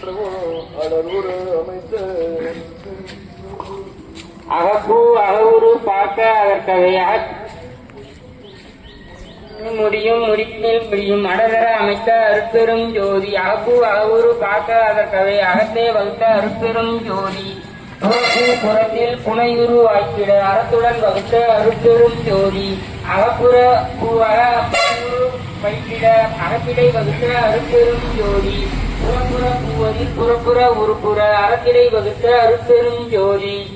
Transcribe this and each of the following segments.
பிரபு அடலூர் அகப்பு அகவுரு பார்க்க அதற்கவை முடியும் முடிப்பில் முடியும். அடதர அமைத்த அருப்பெரும் ஜோதி. அகப்பு அகவுரு பார்க்க அதற்கவை அகத்தை வகுத்த அருப்பெரும் ஜோதி. புறத்தில் புனையுரு ஆக்கிட அறத்துடன் வகுத்த அருப்பெரும் ஜோதி. அகப்புற பூவக பயிரிட அகப்பிடை வகுத்த அருப்பெரும் ஜோதி. புறப்புற உருப்புற அறத்திடை வகுத்த அருப்பெரும் ஜோதி.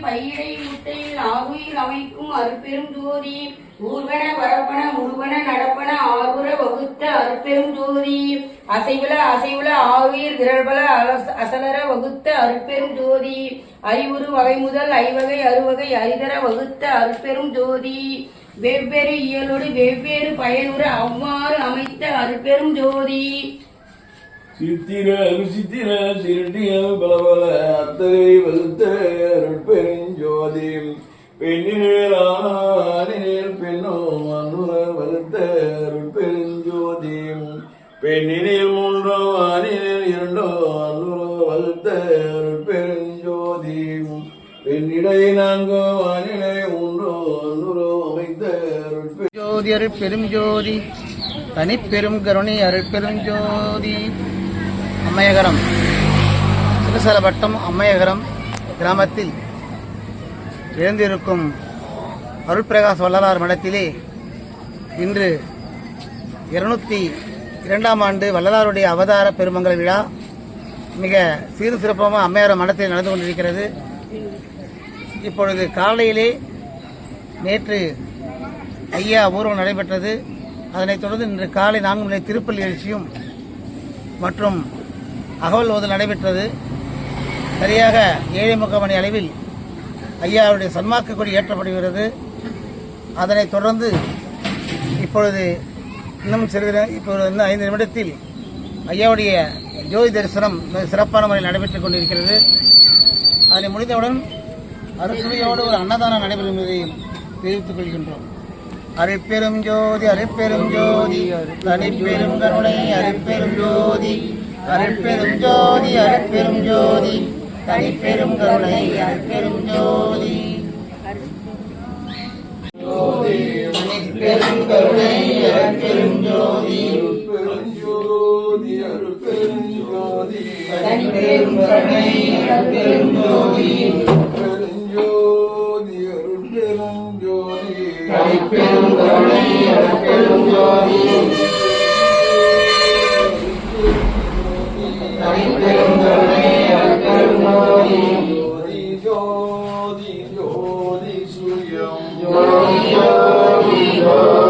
பயிரை முட்டையில் ஆகுயில் அமைக்கும் அருப்பெரும் ஜோதி. ஊர்வன வரப்பன முருவன நடப்பன ஆகுர வகுத்த அருப்பெரும் ஜோதி. அசைவுல அசைவுல திரள்பல அலச- அசலர வகுத்த அருப்பெரும் ஜோதி. அறிவுறு வகை முதல் ஐவகை அறுவகை அரிதர வகுத்த அருப்பெரும் ஜோதி. வெவ்வேறு இயலோடு வெவ்வேறு பயனுற அவ்வாறு அமைத்த அருப்பெரும் ஜோதி. சித்திர விசித்திர சிரட்டிய பலபல அத்தகை பெண்ணிடை நான்கோ ஆணினை ஒன்றோ அன்னுரோ அமைத்த ஜோதி அருள் பெரும் ஜோதி தனிப்பெரும் கருணை அருள் பெரும் ஜோதி. அம்மையகரம் சிறுசலவட்டம் அம்மையகரம் கிராமத்தில் எழுந்திருக்கும் அருள்பிரகாஷ் வள்ளலார் மடத்திலே இன்று இருநூத்தி இரண்டாம் ஆண்டு வள்ளலாருடைய அவதார பெருமங்கல விழா. மிக சீரும் சிறப்பாக அம்மையார மடத்தில் நடந்து கொண்டிருக்கிறது. இப்பொழுது காலையிலே நேற்று ஐயா ஊர்வலம் நடைபெற்றது. அதனைத் தொடர்ந்து இன்று காலை நான்கு மணி திருப்பள்ளி எழுச்சியும் மற்றும் அகவல் ஓதல் நடைபெற்றது. சரியாக ஏழை முக்கால் மணி அளவில் ஐயாவுடைய சன்மார்க்க கொடி ஏற்றப்படுகிறது. அதனைத் தொடர்ந்து இப்பொழுது இன்னும் சிறிது இப்பொழுது இன்னும் ஐந்து நிமிடத்தில் ஐயாவுடைய ஜோதி தரிசனம் மிக சிறப்பான முறையில் நடைபெற்றுக் கொண்டிருக்கிறது. அதனை முடிந்தவுடன் அருசுவையோடு ஒரு அன்னதானம் நடைபெறும் என்பதை தெரிவித்துக் கொள்கின்றோம். அரைப்பெரும் ஜோதி அரைப்பெரும் ஜோதி தனிப்பெரும் கருணை அரைப்பெரும் ஜோதி அரைப்பெரும் ஜோதி அரைப்பெரும் ஜோதி தனிப்பெரும் கருணை அரைப்பெரும் ஜோதி. தனிப்பெரும் கருணை அரைப்பெரும் ஜோதி. பெருஞ்சோதி அருட்பெருஞ்சோதி தனிப்பெரும் கருணை அரைப்பெரும் ஜோதி. ஜோதி தனிப்பெரும் கருணை அரைப்பெரும் ஜோதி ஜோதி ஜோதி ஜோதி சுயம் ஜோதி ஜோதி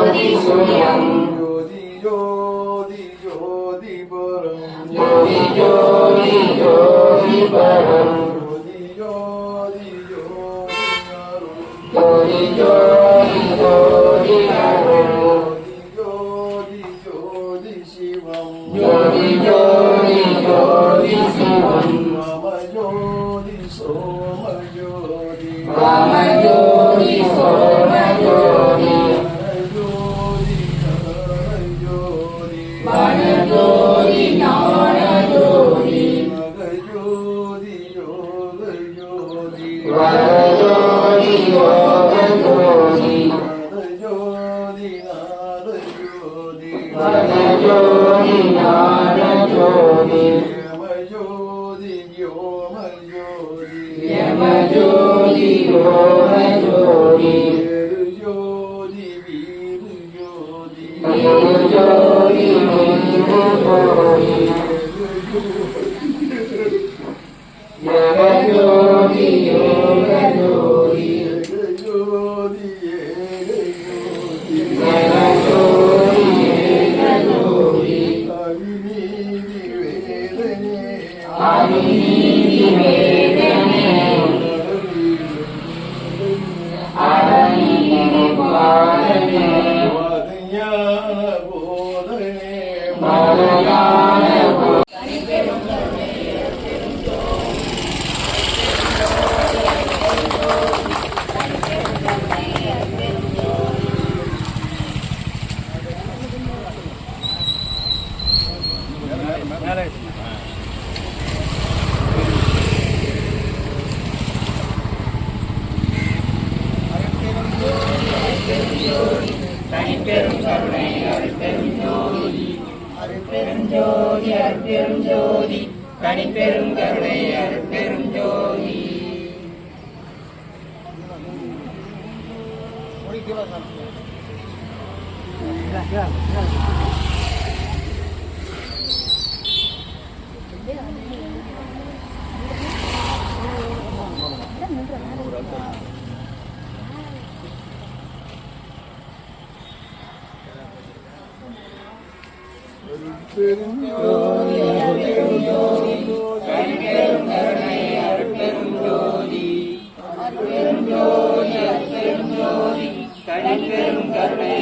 ஜோதி யோக ஜோதி ஜோதி அருட்பெரும் ஜோதி கனிப்பெரும் கருணை அருட்பெரும் ஜோதி தனிப்பெரும் கருணை அருட்பெரும் ஜோதி அருட்பெரும் ஜோதி அருட்பெரும் ஜோதி தனிப்பெரும் கருணை.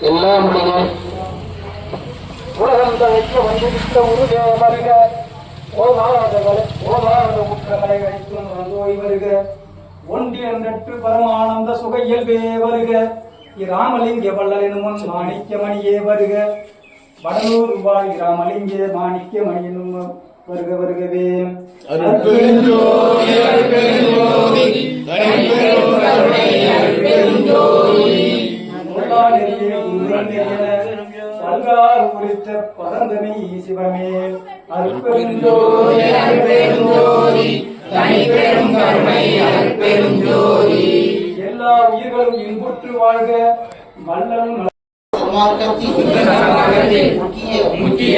எல்லாம் உலகம் தழைக்க வந்திருக்க உருவே வருக ஓமாவதகளை ஓமாவத குற்றங்களை அழிக்கும் நோய் வருக. ஒன்றியம் நட்டு பரமானந்த சுக வருக. இராமலிங்க வள்ளலினும் மாணிக்க மணியே வருக. வடலூர் வாழ் இராமலிங்க மாணிக்க வருக வருகவே பல்கார் உரித்த பரந்தமே சிவமே அருட்பெருஞ்சோதி அருட்பெருஞ்சோதி தனிப்பெரும் கருணை அருட்பெருஞ்சோதி எல்லா உயிர்களும் இன்புற்று வாழ்க. வள்ளலும் சமார்க்கத்தின் முக்கிய முக்கிய.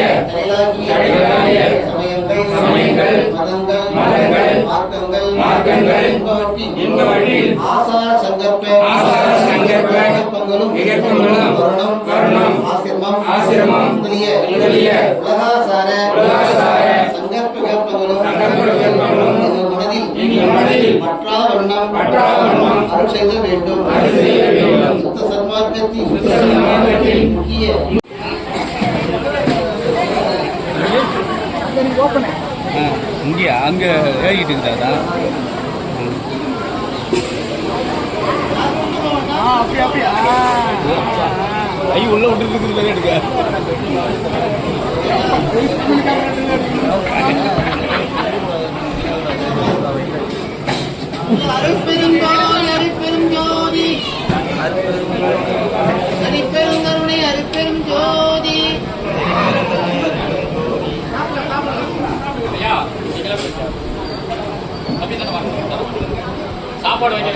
மார்க்கங்கள், என்பவற்றின் என்பவற்றின் ஆசார சங்கற்ப ஆசார சங்கற்ப விகற்பங்களும் விகற்பங்களும் வருணம் வருணம் ஆசிரமம் ஆசிரமம் முதலிய முதலிய உலகாசார உலகாசார சங்கற்ப விகற்பங்களும் சங்கற்ப விகற்பங்களும் எங்கள் மனதில் எங்கள் மனதில் பற்றா வண்ணம் பற்றா வண்ணம் அருள் செய்த வேண்டும். அருள் செய்ய வேண்டும். சுத்த சன்மார்க்கத்தின் சுத்த சன்மார்க்கத்தின் முக்கிய இங்கே அங்கே ஏறிக்கிட்டு இருக்குதா கை உள்ள விட்டு இருக்குது எடுக்க. அருட்பெருஞ்சோதி அருட்பெருஞ்சோதி அருட்பெருங்கருணை அருட்பெருஞ்சோதி சாப்பாடு வைக்கிறதுக்கு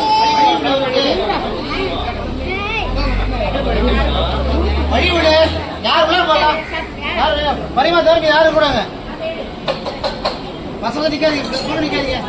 யார்? பரிமா தவிர யாரு கூடாங்க? வசதி நிக்காதீங்க. கூட நிக்காதீங்க.